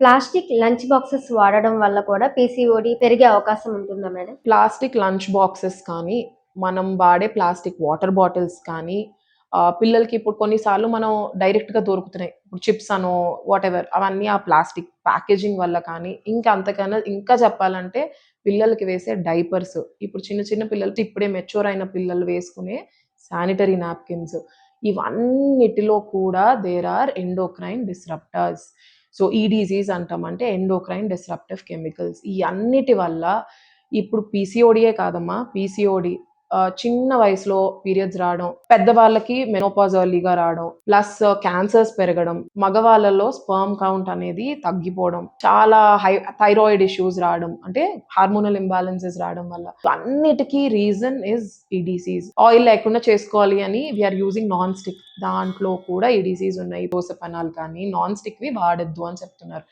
Plastic lunch boxes వాడడం వల్ల కూడా పీసీఓడి పెరిగే అవకాశం ఉంటుందా మేడం? ప్లాస్టిక్ లంచ్ బాక్సెస్ కానీ మనం వాడే ప్లాస్టిక్ వాటర్ బాటిల్స్ కానీ పిల్లలకి ఇప్పుడు కొన్నిసార్లు మనం డైరెక్ట్గా దొరుకుతున్నాయి. ఇప్పుడు చిప్స్ అనో వాట్ ఎవర్ అవన్నీ ఆ ప్లాస్టిక్ ప్యాకేజింగ్ వల్ల కానీ ఇంకా అంతకన్నా ఇంకా చెప్పాలంటే పిల్లలకి వేసే డైపర్స్. ఇప్పుడు చిన్న చిన్న పిల్లలకి ఇప్పుడే మెచ్యూర్ అయిన పిల్లలు వేసుకునే శానిటరీ నాప్కిన్స్. ఇవన్నిటిలో కూడా there are endocrine disruptors so ఈ డిజీజ్ అంటామంటే ఎండోక్రైన్ డిస్రప్టివ్ కెమికల్స్. ఈ అన్నిటి వల్ల ఇప్పుడు పీసీఓడియే కాదమ్మా పీసీఓడి చిన్న వయసులో పీరియడ్స్ రావడం పెద్దవాళ్ళకి మెనోపాజ్ ఎర్లీగా రావడం ప్లస్ క్యాన్సర్స్ పెరగడం మగవాళ్ళలో స్పర్మ్ కౌంట్ అనేది తగ్గిపోవడం చాలా హై థైరాయిడ్ ఇష్యూస్ రావడం అంటే హార్మోనల్ ఇంబ్యాలెన్సెస్ రావడం వల్ల. అన్నిటికీ రీజన్ ఇస్ ఈ డిసీజ్ ఆయిల్ లేకుండా చేసుకోవాలి అని వీఆర్ యూజింగ్ నాన్ స్టిక్ దాంట్లో కూడా ఈ డిసీజ్ ఉన్నాయి. దోసపనాలు కానీ నాన్ స్టిక్వి వాడద్దు అని చెప్తున్నారు.